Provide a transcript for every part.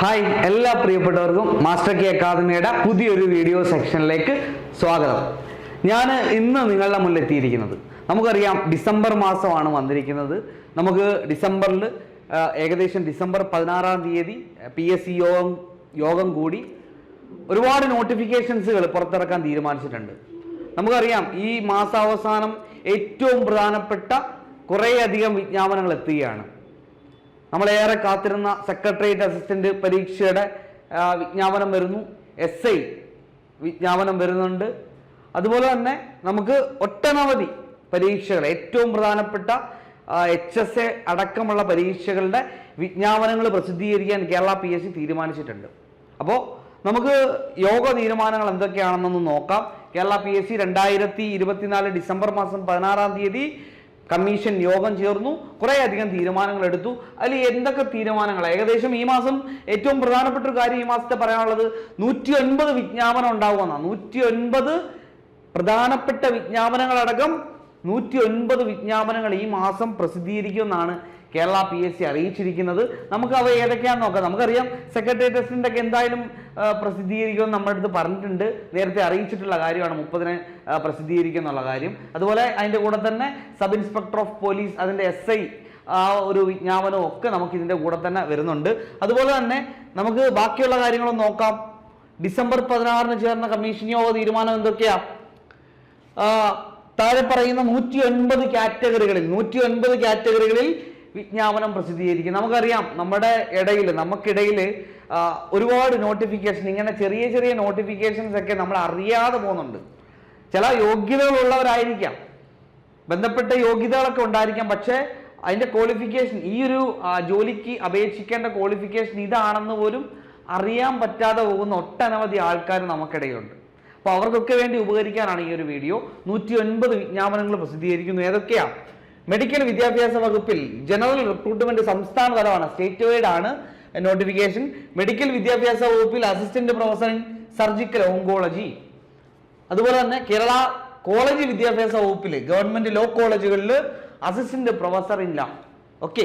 Hi എല്ലാ പ്രിയപ്പെട്ടവർക്കും master K അക്കാദമിയുടെ പുതിയൊരു വീഡിയോ സെക്ഷനിലേക്ക് സ്വാഗതം. ഞാൻ ഇന്ന് നിങ്ങളുടെ മുന്നിൽ എത്തിയിരിക്കുന്നത്. നമുക്കറിയാം ഡിസംബർ മാസമാണ് വന്നിരിക്കുന്നത്. നമുക്ക് ഡിസംബറിൽ ഏകദേശം ഡിസംബർ പതിനാറാം തീയതി പി എസ് സി യോഗം യോഗം കൂടി ഒരുപാട് നോട്ടിഫിക്കേഷൻസുകൾ പുറത്തിറക്കാൻ തീരുമാനിച്ചിട്ടുണ്ട്. നമുക്കറിയാം ഈ മാസാവസാനം ഏറ്റവും പ്രധാനപ്പെട്ട കുറേയധികം വിജ്ഞാപനങ്ങൾ എത്തുകയാണ്. നമ്മളേറെ കാത്തിരുന്ന സെക്രട്ടേറിയറ്റ് അസിസ്റ്റന്റ് പരീക്ഷയുടെ വിജ്ഞാപനം വരുന്നു. എസ് ഐ വിജ്ഞാപനം വരുന്നുണ്ട്. അതുപോലെ തന്നെ നമുക്ക് ഒട്ടനവധി പരീക്ഷകൾ ഏറ്റവും പ്രധാനപ്പെട്ട എച്ച് എസ് എ അടക്കമുള്ള പരീക്ഷകളുടെ വിജ്ഞാപനങ്ങൾ പ്രസിദ്ധീകരിക്കാൻ കേരള പി എസ് സി തീരുമാനിച്ചിട്ടുണ്ട്. അപ്പോൾ നമുക്ക് യോഗ തീരുമാനങ്ങൾ എന്തൊക്കെയാണെന്നൊന്ന് നോക്കാം. കേരള പി എസ് സി രണ്ടായിരത്തി ഇരുപത്തിനാല് ഡിസംബർ മാസം പതിനാറാം തീയതി കമ്മീഷൻ യോഗം ചേർന്നു കുറേയധികം തീരുമാനങ്ങൾ എടുത്തു അതിൽ എന്തൊക്കെ തീരുമാനങ്ങൾ ഏകദേശം ഈ മാസം ഏറ്റവും പ്രധാനപ്പെട്ട ഒരു കാര്യം ഈ മാസത്തെ പറയാനുള്ളത് നൂറ്റി ഒൻപത് വിജ്ഞാപനം ഉണ്ടാവുമെന്നാണ് നൂറ്റി ഒൻപത് പ്രധാനപ്പെട്ട വിജ്ഞാപനങ്ങളടക്കം നൂറ്റി ഒൻപത് വിജ്ഞാപനങ്ങൾ ഈ മാസം പ്രസിദ്ധീകരിക്കുമെന്നാണ് കേരള പി എസ് സി അറിയിച്ചിരിക്കുന്നത്. നമുക്ക് അവ ഏതൊക്കെയാണെന്ന് നോക്കാം. നമുക്കറിയാം സെക്രട്ടേറിയറ്റ് ഒക്കെ എന്തായാലും പ്രസിദ്ധീകരിക്കുമെന്ന് നമ്മുടെ അടുത്ത് പറഞ്ഞിട്ടുണ്ട്. നേരത്തെ അറിയിച്ചിട്ടുള്ള കാര്യമാണ് മുപ്പതിന് പ്രസിദ്ധീകരിക്കുക പ്രസിദ്ധീകരിക്കും എന്നുള്ള കാര്യം. അതുപോലെ അതിന്റെ കൂടെ തന്നെ സബ് ഇൻസ്പെക്ടർ ഓഫ് പോലീസ് അതിന്റെ എസ് ഐ ആ ഒരു വിജ്ഞാപനവും ഒക്കെ നമുക്ക് ഇതിന്റെ കൂടെ തന്നെ വരുന്നുണ്ട്. അതുപോലെ തന്നെ നമുക്ക് ബാക്കിയുള്ള കാര്യങ്ങളും നോക്കാം. ഡിസംബർ പതിനാറിന് ചേർന്ന കമ്മീഷൻ യോഗ തീരുമാനം എന്തൊക്കെയാ? താഴെ പറയുന്ന നൂറ്റി ഒൻപത് കാറ്റഗറികളിൽ നൂറ്റി ഒൻപത് കാറ്റഗറികളിൽ വിജ്ഞാപനം പ്രസിദ്ധീകരിക്കും. നമുക്കറിയാം നമ്മുടെ ഇടയിൽ നമുക്കിടയിൽ ഒരുപാട് നോട്ടിഫിക്കേഷൻ ഇങ്ങനെ ചെറിയ ചെറിയ നോട്ടിഫിക്കേഷൻസ് ഒക്കെ നമ്മൾ അറിയാതെ പോകുന്നുണ്ട്. ചില യോഗ്യതകളുള്ളവരായിരിക്കാം. ബന്ധപ്പെട്ട യോഗ്യതകളൊക്കെ ഉണ്ടായിരിക്കാം. പക്ഷേ അതിന്റെ ക്വാളിഫിക്കേഷൻ ഈ ഒരു ജോലിക്ക് അപേക്ഷിക്കേണ്ട ക്വാളിഫിക്കേഷൻ ഇതാണെന്ന് പോലും അറിയാൻ പറ്റാതെ പോകുന്ന ഒട്ടനവധി ആൾക്കാർ നമുക്കിടയിലുണ്ട്. അപ്പോൾ അവർക്കൊക്കെ വേണ്ടി ഉപകരിക്കാനാണ് ഈ ഒരു വീഡിയോ നൂറ്റി ഒൻപത് വിജ്ഞാപനങ്ങൾ പ്രസിദ്ധീകരിക്കുന്നു. ഏതൊക്കെയാ? മെഡിക്കൽ വിദ്യാഭ്യാസ വകുപ്പിൽ ജനറൽ റിക്രൂട്ട്മെന്റ് സംസ്ഥാന തലമാണ്. സ്റ്റേറ്റ് വൈഡ് ആണ് നോട്ടിഫിക്കേഷൻ മെഡിക്കൽ വിദ്യാഭ്യാസ വകുപ്പിൽ assistant professor in surgical oncology അതുപോലെ തന്നെ കേരള കോളേജ് വിദ്യാഭ്യാസ വകുപ്പിൽ ഗവൺമെന്റ് ലോ കോളേജുകളിൽ അസിസ്റ്റന്റ് പ്രൊഫസർ ഇല്ല. ഓക്കെ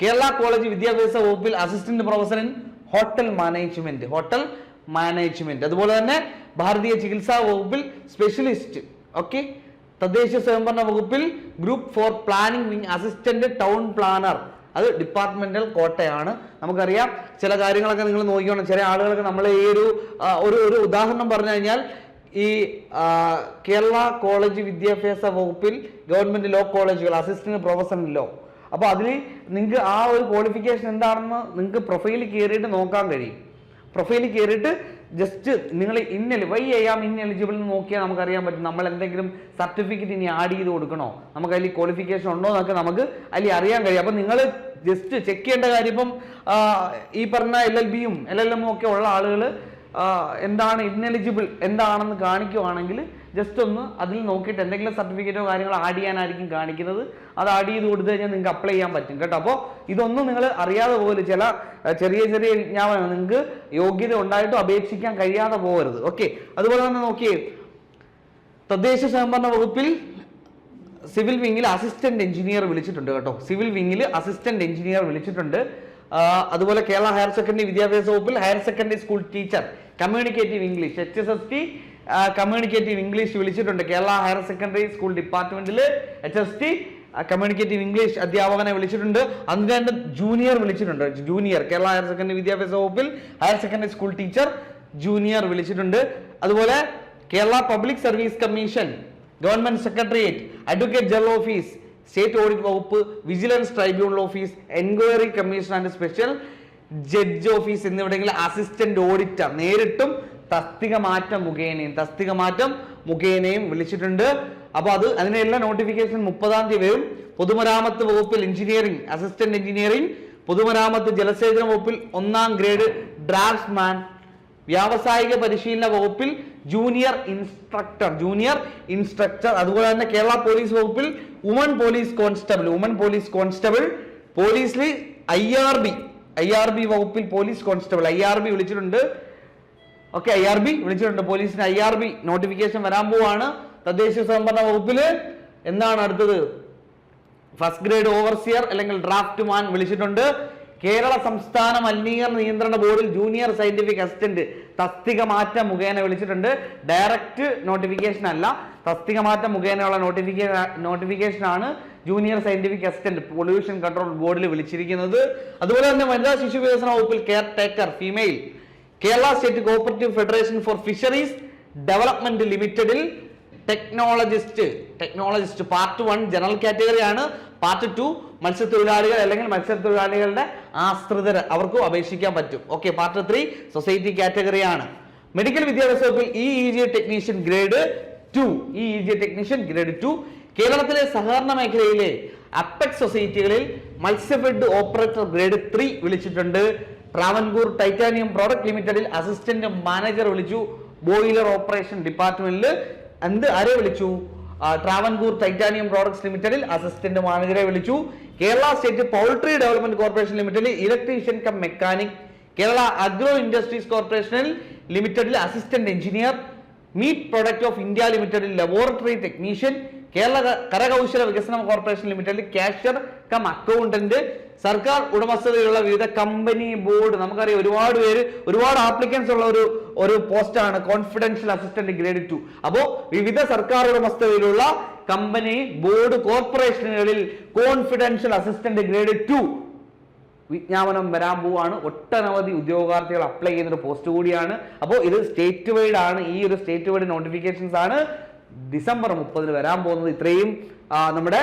കേരള കോളേജ് വിദ്യാഭ്യാസ വകുപ്പിൽ assistant professor in hotel management hotel management അതുപോലെ തന്നെ ഭാരതീയ ചികിത്സാ വകുപ്പിൽ സ്പെഷ്യലിസ്റ്റ് ഓക്കെ തദ്ദേശ സ്വയംഭരണ വകുപ്പിൽ group four planning wing assistant town planner അത് ഡിപ്പാർട്ട്മെന്റൽ കോട്ടയാണ്. നമുക്കറിയാം ചില കാര്യങ്ങളൊക്കെ നിങ്ങൾ നോക്കിക്കോണം. ചില ആളുകളൊക്കെ നമ്മളെ ഈ ഒരു ഒരു ഒരു ഉദാഹരണം പറഞ്ഞു കഴിഞ്ഞാൽ ഈ കേരള കോളേജ് വിദ്യാഭ്യാസ വകുപ്പിൽ ഗവൺമെന്റ് ലോ കോളേജുകൾ അസിസ്റ്റന്റ് പ്രൊഫസർ ലോ അപ്പോൾ അതിൽ നിങ്ങൾക്ക് ആ ഒരു ക്വാളിഫിക്കേഷൻ എന്താണെന്ന് നിങ്ങൾക്ക് പ്രൊഫൈലിൽ കയറിയിട്ട് നോക്കാൻ കഴിയും. പ്രൊഫൈലിൽ കയറിയിട്ട് ജസ്റ്റ് നിങ്ങൾ ഇന്നലെ വൈ ചെയ്യാം എലിജിബിൾ എന്ന് നോക്കിയാൽ നമുക്കറിയാൻ പറ്റും. നമ്മൾ എന്തെങ്കിലും സർട്ടിഫിക്കറ്റ് ഇനി ആഡ് ചെയ്ത് കൊടുക്കണോ? നമുക്ക് അതിൽ ക്വാളിഫിക്കേഷൻ ഉണ്ടോ എന്നൊക്കെ നമുക്ക് അതിൽ അറിയാൻ കഴിയും. അപ്പം നിങ്ങൾ ജസ്റ്റ് ചെക്ക് ചെയ്യേണ്ട കാര്യം ഇപ്പം ഈ പറഞ്ഞ എൽ എൽ ബിയും എൽ എൽ എമ്മും ഒക്കെ ഉള്ള ആളുകൾ എന്താണ് ഇന്നെലിജിബിൾ എന്താണെന്ന് കാണിക്കുവാണെങ്കിൽ ജസ്റ്റ് ഒന്ന് അതിൽ നോക്കിയിട്ട് എന്തെങ്കിലും സർട്ടിഫിക്കറ്റോ കാര്യങ്ങളോ ആഡ് ചെയ്യാനായിരിക്കും കാണിക്കുന്നത്. അത് ആഡ് ചെയ്ത് കൊടുത്തു കഴിഞ്ഞാൽ നിങ്ങൾക്ക് അപ്ലൈ ചെയ്യാൻ പറ്റും കേട്ടോ. അപ്പോൾ ഇതൊന്നും നിങ്ങൾ അറിയാതെ പോകരുത് ചില ചെറിയ ചെറിയ വിജ്ഞാപനം നിങ്ങൾക്ക് യോഗ്യത ഉണ്ടായിട്ടും അപേക്ഷിക്കാൻ കഴിയാതെ പോകരുത്. ഓക്കെ അതുപോലെ തന്നെ നോക്കിയേ തദ്ദേശ സ്വയംഭരണ വകുപ്പിൽ സിവിൽ വിങ്ങിൽ അസിസ്റ്റന്റ് എഞ്ചിനീയർ വിളിച്ചിട്ടുണ്ട് കേട്ടോ. സിവിൽ വിങ്ങിൽ അസിസ്റ്റന്റ് എഞ്ചിനീയർ വിളിച്ചിട്ടുണ്ട്. അതുപോലെ കേരള ഹയർ സെക്കൻഡറി വിദ്യാഭ്യാസ വകുപ്പിൽ higher secondary school teacher communicative English H S S T communicative English വിളിച്ചിട്ടുണ്ട്. കേരള ഹയർ സെക്കൻഡറി സ്കൂൾ ഡിപ്പാർട്ട്മെന്റിൽ H S T communicative English അധ്യാപകനെ വിളിച്ചിട്ടുണ്ട്. അന്ന് രണ്ട് ജൂനിയർ വിളിച്ചിട്ടുണ്ട്. ജൂനിയർ കേരള ഹയർ സെക്കൻഡറി വിദ്യാഭ്യാസ വകുപ്പിൽ higher secondary school teacher junior വിളിച്ചിട്ടുണ്ട്. അതുപോലെ Kerala public service commission government secretariat advocate general office state audit വകുപ്പ് vigilance tribunal office enquiry commission and special judge office എന്നിവിടെ അസിസ്റ്റന്റ് ഓഡിറ്റർ നേരിട്ടും തസ്തിക മാറ്റം മുഖേനയും തസ്തിക മാറ്റം മുഖേനയും വിളിച്ചിട്ടുണ്ട്. അപ്പൊ അത് അതിനെല്ലാം നോട്ടിഫിക്കേഷൻ മുപ്പതാം തീയതി വരും. പൊതുമരാമത്ത് വകുപ്പിൽ എഞ്ചിനീയറിംഗ് അസിസ്റ്റന്റ് എഞ്ചിനീയറിംഗ് പൊതുമരാമത്ത് ജലസേചന വകുപ്പിൽ ഒന്നാം ഗ്രേഡ് ഡ്രാഫ്റ്റ്സ്മാൻ വ്യാവസായിക പരിശീലന വകുപ്പിൽ ജൂനിയർ ഇൻസ്ട്രക്ടർ ജൂനിയർ ഇൻസ്ട്രക്ടർ അതുപോലെ തന്നെ കേരള പോലീസ് വകുപ്പിൽ woman police constable woman police constable പോലീസിൽ I R B I R B വകുപ്പിൽ police constable I R B വിളിച്ചിട്ടുണ്ട്. ഓക്കെ ഐ ആർ ബി വിളിച്ചിട്ടുണ്ട് പോലീസിന്. ഐ ആർ ബി നോട്ടിഫിക്കേഷൻ വരാൻ പോവാണ്. തദ്ദേശ സ്വയംഭരണ വകുപ്പിൽ എന്താണ് അടുത്തത്? ഫസ്റ്റ് ഗ്രേഡ് ഓവർസിയർ അല്ലെങ്കിൽ ഡ്രാഫ്റ്റ് മാൻ വിളിച്ചിട്ടുണ്ട്. കേരള സംസ്ഥാന മലിനീകരണ നിയന്ത്രണ ബോർഡിൽ ജൂനിയർ സയന്റിഫിക് അസിസ്റ്റന്റ് തസ്തിക മാറ്റം മുഖേന വിളിച്ചിട്ടുണ്ട്. ഡയറക്റ്റ് നോട്ടിഫിക്കേഷൻ അല്ല. തസ്തിക മാറ്റം മുഖേനയുള്ള നോട്ടിഫിക്കേഷൻ നോട്ടിഫിക്കേഷൻ ആണ് junior scientific assistant pollution control ബോർഡിൽ വിളിച്ചിരിക്കുന്നത്. അതുപോലെ തന്നെ വനിതാ ശിശു വികസന വകുപ്പിൽ caretaker female Kerala state cooperative federation for fisheries development ലിമിറ്റഡിൽ technologist technologist part one general category ആണ്. പാർട്ട് ടു മത്സ്യത്തൊഴിലാളികൾ അല്ലെങ്കിൽ മത്സ്യത്തൊഴിലാളികളുടെ ആശ്രിതർ അവർക്കും അപേക്ഷിക്കാൻ പറ്റും. Okay part three society category ആണ്. മെഡിക്കൽ വിദ്യാഭ്യാസ വകുപ്പിൽ E E G technician grade two E G technician grade two കേരളത്തിലെ സഹകരണ മേഖലയിലെ അപ്പെക്സ് സൊസൈറ്റികളിൽ മത്സ്യഫെഡ് ഓപ്പറേറ്റർ ഗ്രേഡ് ത്രീ വിളിച്ചിട്ടുണ്ട്. ട്രാവൻകൂർ ടൈറ്റാനിയം പ്രോഡക്റ്റ് ലിമിറ്റഡിൽ അസിസ്റ്റന്റ് മാനേജർ വിളിച്ചു. ബോയിലർ ഓപ്പറേഷൻ ഡിപ്പാർട്ട്മെന്റിൽ എന്ത്? ആരെ വിളിച്ചു? ട്രാവൻകൂർ ടൈറ്റാനിയം പ്രോഡക്ട്സ് ലിമിറ്റഡിൽ അസിസ്റ്റന്റ് മാനേജറെ വിളിച്ചു. Kerala state poultry development corporation ലിമിറ്റഡിൽ electrician cum mechanic. Kerala agro industries കോർപ്പറേഷനിൽ ലിമിറ്റഡിൽ assistant engineer. Meat product of India ലിമിറ്റഡിൽ ലബോറട്ടറി ടെക്നീഷ്യൻ. കേരള കരകൗശല വികസന കോർപ്പറേഷൻ ലിമിറ്റഡിൽ കാഷ്യർ കം അക്കൗണ്ടന്റ്. സർക്കാർ ഉടമസ്ഥതയിലുള്ള വിവിധ കമ്പനി ബോർഡ് നമുക്കറിയാം ഒരുപാട് പേര് ഒരുപാട് ആപ്ലിക്കൻസ് ഉള്ള ഒരു ഒരു പോസ്റ്റാണ് കോൺഫിഡൻഷ്യൽ അസിസ്റ്റന്റ് ഗ്രേഡ് ടു അപ്പോ വിവിധ സർക്കാർ ഉടമസ്ഥതയിലുള്ള കമ്പനി ബോർഡ് കോർപ്പറേഷനുകളിൽ കോൺഫിഡൻഷ്യൽ അസിസ്റ്റന്റ് ഗ്രേഡ് ടു വിജ്ഞാപനം വരാൻ പോവാണ്. ഒട്ടനവധി ഉദ്യോഗാർത്ഥികൾ അപ്ലൈ ചെയ്യുന്ന ഒരു പോസ്റ്റ് കൂടിയാണ്. അപ്പോൾ ഇത് സ്റ്റേറ്റ് വൈഡ് ആണ്. ഈ ഒരു സ്റ്റേറ്റ് വൈഡ് നോട്ടിഫിക്കേഷൻസ് ആണ്. ഡിസംബർ മുപ്പതിന് വരാൻ പോകുന്നത്. ഇത്രയും നമ്മുടെ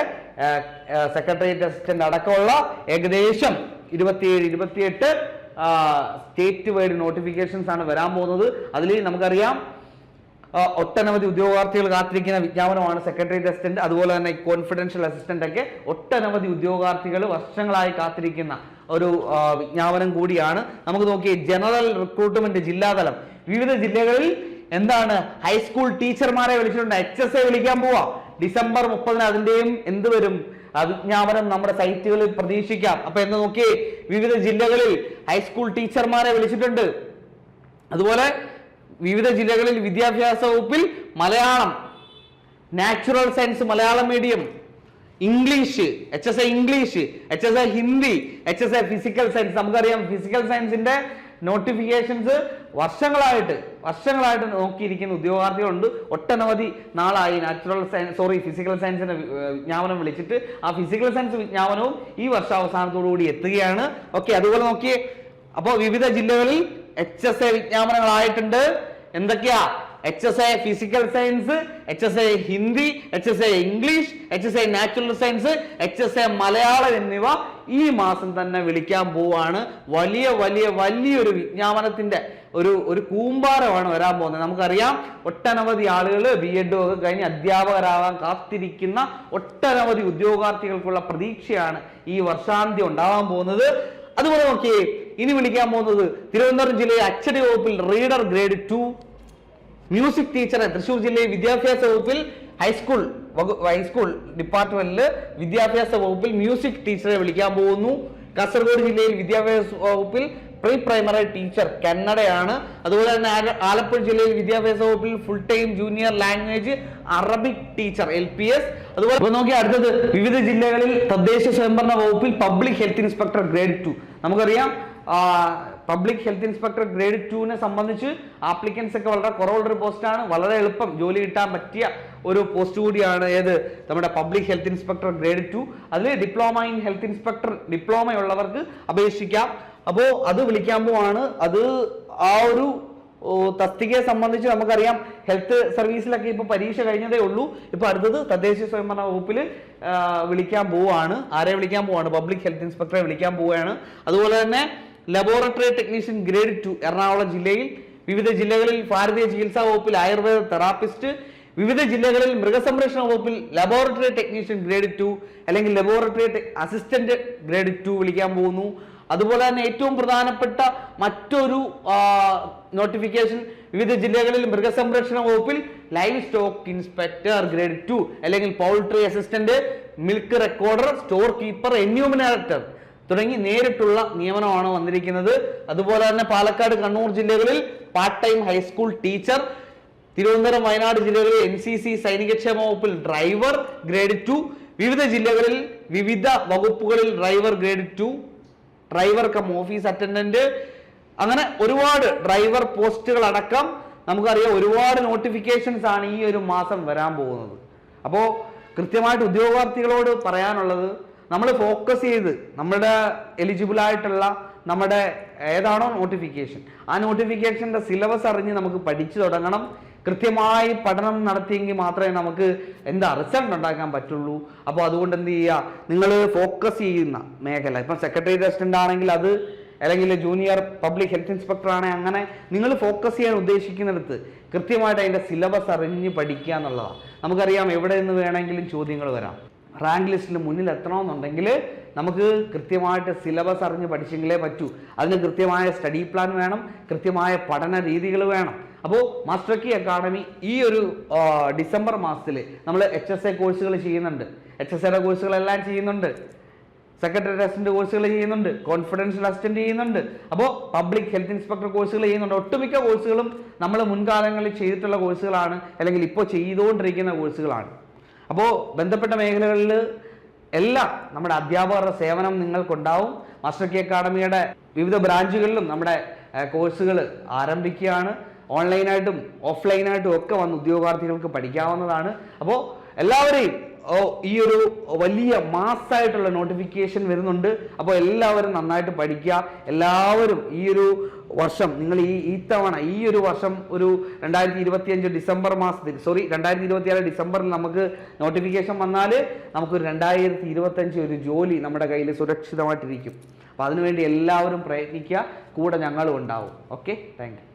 സെക്രട്ടേറിയറ്റ് അസിസ്റ്റന്റ് അടക്കമുള്ള ഏകദേശം ഇരുപത്തിയേഴ് ഇരുപത്തിയെട്ട് സ്റ്റേറ്റ് വൈഡ് നോട്ടിഫിക്കേഷൻസ് ആണ് വരാൻ പോകുന്നത്. അതിൽ നമുക്കറിയാം ഒട്ടനവധി ഉദ്യോഗാർത്ഥികൾ കാത്തിരിക്കുന്ന വിജ്ഞാപനമാണ് സെക്രട്ടേറിയറ്റ് അസിസ്റ്റന്റ് അതുപോലെ തന്നെ കോൺഫിഡൻഷ്യൽ അസിസ്റ്റന്റ് ഒക്കെ ഒട്ടനവധി ഉദ്യോഗാർത്ഥികൾ വർഷങ്ങളായി കാത്തിരിക്കുന്ന ഒരു വിജ്ഞാപനം കൂടിയാണ്. നമുക്ക് നോക്കിയേ ജനറൽ റിക്രൂട്ട്മെന്റ് ജില്ലാതലം. വിവിധ ജില്ലകളിൽ എന്താണ് ഹൈസ്കൂൾ ടീച്ചർമാരെ വിളിച്ചിട്ടുണ്ട്. എച്ച് എസ് എ വിളിക്കാൻ പോവാ. ഡിസംബർ മുപ്പതിന് അതിന്റെയും എന്ത് വരും? ആ വിജ്ഞാപനം നമ്മുടെ സൈറ്റുകളിൽ പ്രതീക്ഷിക്കാം. അപ്പൊ എന്ന് നോക്കി വിവിധ ജില്ലകളിൽ ഹൈസ്കൂൾ ടീച്ചർമാരെ വിളിച്ചിട്ടുണ്ട്. അതുപോലെ വിവിധ ജില്ലകളിൽ വിദ്യാഭ്യാസ വകുപ്പിൽ Malayalam natural science Malayalam medium English H S A English H S A Hindi H S A physical science നമുക്കറിയാം ഫിസിക്കൽ സയൻസിന്റെ നോട്ടിഫിക്കേഷൻസ് വർഷങ്ങളായിട്ട് വർഷങ്ങളായിട്ട് നോക്കിയിരിക്കുന്ന ഉദ്യോഗാർത്ഥികളുണ്ട്. ഒട്ടനവധി നാളായി നാച്ചുറൽ സയൻസ് സോറി ഫിസിക്കൽ സയൻസിന്റെ വിജ്ഞാപനം വിളിച്ചിട്ട് ആ ഫിസിക്കൽ സയൻസ് വിജ്ഞാപനവും ഈ വർഷാവസാനത്തോടു കൂടി എത്തുകയാണ്. ഓക്കെ അതുപോലെ നോക്കിയേ. അപ്പോൾ വിവിധ ജില്ലകളിൽ എച്ച് എസ് എ വിജ്ഞാപനങ്ങളായിട്ടുണ്ട്. എന്തൊക്കെയാ? H S A physical science H S A Hindi H S A English H S A natural science H S A Malayalam എന്നിവ ഈ മാസം തന്നെ വിളിക്കാൻ പോവാണ്. വലിയ വലിയ വലിയൊരു വിജ്ഞാപനത്തിന്റെ ഒരു ഒരു കൂമ്പാരമാണ് വരാൻ പോകുന്നത്. നമുക്കറിയാം ഒട്ടനവധി ആളുകൾ ബി എഡ് ഒക്കെ കഴിഞ്ഞ് അധ്യാപകരാകാൻ കാത്തിരിക്കുന്ന ഒട്ടനവധി ഉദ്യോഗാർത്ഥികൾക്കുള്ള പ്രതീക്ഷയാണ് ഈ വർഷാന്ത്യം ഉണ്ടാവാൻ പോകുന്നത്. അതുപോലെ നോക്കിയേ ഇനി വിളിക്കാൻ പോകുന്നത് തിരുവനന്തപുരം ജില്ലയിലെ അച്ചടി വകുപ്പിൽ റീഡർ ഗ്രേഡ് ടു മ്യൂസിക് ടീച്ചറെ തൃശൂർ ജില്ലയിൽ വിദ്യാഭ്യാസ വകുപ്പിൽ ഹൈസ്കൂൾ ഹൈസ്കൂൾ ഡിപ്പാർട്ട്മെന്റിൽ വിദ്യാഭ്യാസ വകുപ്പിൽ മ്യൂസിക് ടീച്ചറെ വിളിക്കാൻ പോകുന്നു. കാസർഗോഡ് ജില്ലയിൽ വിദ്യാഭ്യാസ വകുപ്പിൽ പ്രീ പ്രൈമറി ടീച്ചർ കന്നഡയാണ്. അതുപോലെ തന്നെ ആലപ്പുഴ ജില്ലയിൽ വിദ്യാഭ്യാസ വകുപ്പിൽ full time junior language Arabic teacher L P S അതുപോലെ നോക്കി അടുത്തത് വിവിധ ജില്ലകളിൽ തദ്ദേശ സ്വയംഭരണ വകുപ്പിൽ public health inspector grade two നമുക്കറിയാം പബ്ലിക് ഹെൽത്ത് ഇൻസ്പെക്ടർ ഗ്രേഡ് ടുവിനെ സംബന്ധിച്ച് ആപ്ലിക്കൻസ് ഒക്കെ വളരെ കുറവുള്ളൊരു പോസ്റ്റാണ് വളരെ എളുപ്പം ജോലി കിട്ടാൻ പറ്റിയ ഒരു പോസ്റ്റ് കൂടിയാണ് ഏത്? നമ്മുടെ public health inspector grade two അതിൽ diploma in health inspector diploma ഉള്ളവർക്ക് അപേക്ഷിക്കാം. അപ്പോൾ അത് വിളിക്കാൻ പോവാണ്. അത് ആ ഒരു തസ്തികയെ സംബന്ധിച്ച് നമുക്കറിയാം. ഹെൽത്ത് സർവീസിലൊക്കെ ഇപ്പോൾ പരീക്ഷ കഴിഞ്ഞതേ ഉള്ളൂ. ഇപ്പോൾ അടുത്തത് തദ്ദേശ സ്വയംഭരണ വകുപ്പിൽ വിളിക്കാൻ പോവുകയാണ് ആരെ വിളിക്കാൻ പോവാണ്? പബ്ലിക് ഹെൽത്ത് ഇൻസ്പെക്ടറെ വിളിക്കാൻ പോവുകയാണ് അതുപോലെ തന്നെ laboratory technician grade two Ernakulam ജില്ലയിൽ വിവിധ ജില്ലകളിൽ ഭാരതീയ ചികിത്സാ വകുപ്പിൽ ആയുർവേദ തെറാപ്പിസ്റ്റ് വിവിധ ജില്ലകളിൽ മൃഗസംരക്ഷണ വകുപ്പിൽ ലബോറട്ടറി ടെക്നീഷ്യൻ ഗ്രേഡ് ടു അല്ലെങ്കിൽ ലബോറട്ടറി അസിസ്റ്റന്റ് ഗ്രേഡ് ടു വിളിക്കാൻ പോകുന്നു. അതുപോലെ തന്നെ ഏറ്റവും പ്രധാനപ്പെട്ട മറ്റൊരു നോട്ടിഫിക്കേഷൻ വിവിധ ജില്ലകളിൽ മൃഗസംരക്ഷണ വകുപ്പിൽ live stock inspector grade two അല്ലെങ്കിൽ poultry assistant milk recorder storekeeper enumerator തുടങ്ങി നേരിട്ടുള്ള നിയമനമാണ് വന്നിരിക്കുന്നത്. അതുപോലെ തന്നെ പാലക്കാട് കണ്ണൂർ ജില്ലകളിൽ part time high school teacher Thiruvananthapuram Wayanad ജില്ലകളിൽ എൻ സി സി സൈനികക്ഷേമ വകുപ്പിൽ ഡ്രൈവർ ഗ്രേഡ് ടു വിവിധ ജില്ലകളിൽ വിവിധ വകുപ്പുകളിൽ driver grade two driver cum office attendant അങ്ങനെ ഒരുപാട് ഡ്രൈവർ പോസ്റ്റുകൾ അടക്കം നമുക്കറിയാം ഒരുപാട് നോട്ടിഫിക്കേഷൻസ് ആണ് ഈ ഒരു മാസം വരാൻ പോകുന്നത്. അപ്പോൾ കൃത്യമായിട്ട് ഉദ്യോഗാർത്ഥികളോട് പറയാനുള്ളത് നമ്മൾ ഫോക്കസ് ചെയ്ത് നമ്മുടെ എലിജിബിൾ ആയിട്ടുള്ള നമ്മുടെ ഏതാണോ നോട്ടിഫിക്കേഷൻ ആ നോട്ടിഫിക്കേഷന്റെ സിലബസ് അറിഞ്ഞ് നമുക്ക് പഠിച്ചു തുടങ്ങണം. കൃത്യമായി പഠനം നടത്തിയെങ്കിൽ മാത്രമേ നമുക്ക് എന്താ റിസൾട്ട് ഉണ്ടാക്കാൻ പറ്റുള്ളൂ. അപ്പോൾ അതുകൊണ്ട് എന്ത് ചെയ്യുക? നിങ്ങൾ ഫോക്കസ് ചെയ്യുന്ന മേഖല. ഇപ്പം സെക്രട്ടറി അസിസ്റ്റന്റ് ആണെങ്കിൽ അത് അല്ലെങ്കിൽ ജൂനിയർ പബ്ലിക് ഹെൽത്ത് ഇൻസ്പെക്ടർ ആണെങ്കിൽ അങ്ങനെ നിങ്ങൾ ഫോക്കസ് ചെയ്യാൻ ഉദ്ദേശിക്കുന്നിടത്ത് കൃത്യമായിട്ട് അതിന്റെ സിലബസ് അറിഞ്ഞ് പഠിക്കുക എന്നുള്ളതാണ്. നമുക്കറിയാം എവിടെ നിന്ന് വേണമെങ്കിലും ചോദ്യങ്ങൾ വരാം. റാങ്ക് ലിസ്റ്റിൽ മുന്നിൽ എത്തണമെന്നുണ്ടെങ്കിൽ നമുക്ക് കൃത്യമായിട്ട് സിലബസ് അറിഞ്ഞ് പഠിച്ചെങ്കിലേ പറ്റൂ. അതിന് കൃത്യമായ സ്റ്റഡി പ്ലാൻ വേണം കൃത്യമായ പഠന രീതികൾ വേണം. അപ്പോൾ മാസ്റ്റർ കി അക്കാഡമി ഈ ഒരു ഡിസംബർ മാസത്തിൽ നമ്മൾ എച്ച് എസ് എ കോഴ്സുകൾ ചെയ്യുന്നുണ്ട്. എച്ച് എസ് എയുടെ കോഴ്സുകളെല്ലാം ചെയ്യുന്നുണ്ട്. സെക്രട്ടറി അസിസ്റ്റന്റ് കോഴ്സുകൾ ചെയ്യുന്നുണ്ട്. കോൺഫിഡൻഷ്യൽ അസിസ്റ്റന്റ് ചെയ്യുന്നുണ്ട്. അപ്പോൾ പബ്ലിക് ഹെൽത്ത് ഇൻസ്പെക്ടർ കോഴ്സുകൾ ചെയ്യുന്നുണ്ട്. ഒട്ടുമിക്ക കോഴ്സുകളും നമ്മൾ മുൻകാലങ്ങളിൽ ചെയ്തിട്ടുള്ള കോഴ്സുകളാണ് അല്ലെങ്കിൽ ഇപ്പോൾ ചെയ്തുകൊണ്ടിരിക്കുന്ന കോഴ്സുകളാണ്. അപ്പോൾ ബന്ധപ്പെട്ട മേഖലകളിൽ എല്ലാം നമ്മുടെ അധ്യാപകരുടെ സേവനം നിങ്ങൾക്കുണ്ടാവും. മാസ്റ്റർ കെ അക്കാഡമിയുടെ വിവിധ ബ്രാഞ്ചുകളിലും നമ്മുടെ കോഴ്സുകൾ ആരംഭിക്കുകയാണ്. ഓൺലൈനായിട്ടും ഓഫ്ലൈനായിട്ടും ഒക്കെ വന്ന് ഉദ്യോഗാർത്ഥികൾക്ക് പഠിക്കാവുന്നതാണ്. അപ്പോൾ എല്ലാവരെയും ഈ ഒരു വലിയ മാസ്സായിട്ടുള്ള നോട്ടിഫിക്കേഷൻ വരുന്നുണ്ട്. അപ്പോൾ എല്ലാവരും നന്നായിട്ട് പഠിക്കുക. എല്ലാവരും ഈ ഒരു വർഷം നിങ്ങൾ ഈ ഈ തവണ ഈ ഒരു വർഷം ഒരു രണ്ടായിരത്തി ഇരുപത്തിയഞ്ച് ഡിസംബർ മാസത്തിൽ സോറി രണ്ടായിരത്തി ഇരുപത്തിയാറ് ഡിസംബറിൽ നമുക്ക് നോട്ടിഫിക്കേഷൻ വന്നാൽ നമുക്കൊരു രണ്ടായിരത്തി ഇരുപത്തഞ്ച് ഒരു ജോലി നമ്മുടെ കയ്യിൽ സുരക്ഷിതമായിട്ടിരിക്കും. അപ്പോൾ അതിനുവേണ്ടി എല്ലാവരും പ്രയത്നിക്കുക. കൂടെ ഞങ്ങളും ഉണ്ടാവും. Okay thank